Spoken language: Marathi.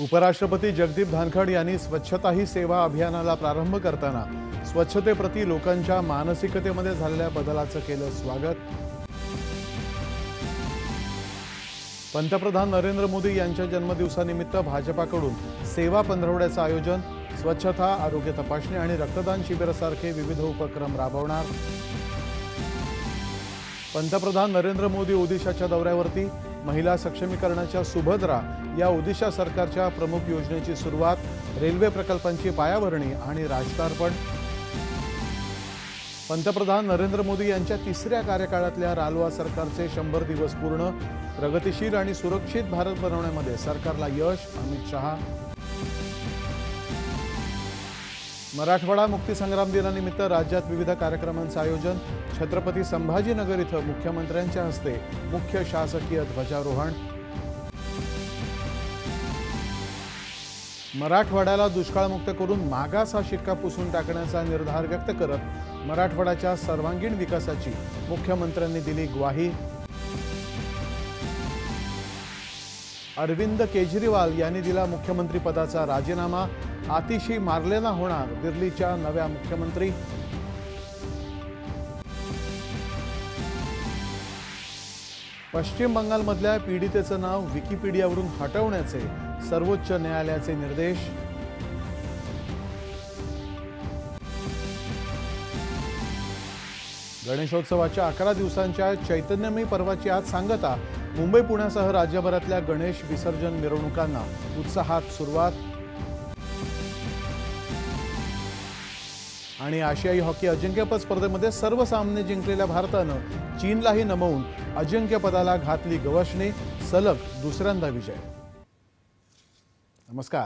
उपराष्ट्रपती जगदीप धानखड यांनी स्वच्छता ही सेवा अभियानाला प्रारंभ करताना स्वच्छतेप्रती लोकांच्या मानसिकतेमध्ये झालेल्या बदलाचं केलं स्वागत. पंतप्रधान नरेंद्र मोदी यांच्या जन्मदिवसानिमित्त भाजपाकडून सेवा पंधरवड्याचं आयोजन स्वच्छता आरोग्य तपासणी आणि रक्तदान शिबिरासारखे विविध उपक्रम राबवणार. पंतप्रधान नरेंद्र मोदी ओदिशाच्या दौऱ्यावरती महिला सक्षमीकरणाच्या सुभद्रा या ओदिशा सरकारच्या प्रमुख योजनेची सुरुवात रेल्वे प्रकल्पांची पायाभरणी आणि राजकारपण पंतप्रधान नरेंद्र मोदी यांच्या तिसऱ्या कार्यकाळातल्या रालोआ सरकारचे शंभर दिवस पूर्ण प्रगतिशील आणि सुरक्षित भारत बनवण्यामध्ये सरकारला यश अमित शहा. मराठवाडा मुक्तीसंग्राम दिनानिमित्त राज्यात विविध कार्यक्रमांचं आयोजन. छत्रपती संभाजीनगर इथं मुख्यमंत्र्यांच्या हस्ते मुख्य शासकीय ध्वजारोहण. मराठवाड्याला दुष्काळमुक्त करून मागास हा शिक्का पुसून टाकण्याचा निर्धार व्यक्त करत मराठवाड्याच्या सर्वांगीण विकासाची मुख्यमंत्र्यांनी दिली ग्वाही. अरविंद केजरीवाल यांनी दिला मुख्यमंत्रीपदाचा राजीनामा. आतिशी मारलेला होणार दिल्लीच्या नव्या मुख्यमंत्री. पश्चिम बंगालमधल्या पीडितेचं नाव विकिपीडियावरून हटवण्याचे सर्वोच्च न्यायालयाचे निर्देश. गणेशोत्सवाच्या अकरा दिवसांच्या चैतन्यमयी पर्वाची आज सांगता मुंबई पुण्यासह राज्यभरातल्या गणेश विसर्जन मिरवणुकांना उत्साहात सुरुवात. आणि आशियाई हॉकी अजिंक्यपद स्पर्धेमध्ये सर्व सामने जिंकलेल्या भारतानं चीनलाही नमवून अजिंक्यपदाला घातली गवसणी. सलग दुसऱ्यांदा विजय. नमस्कार.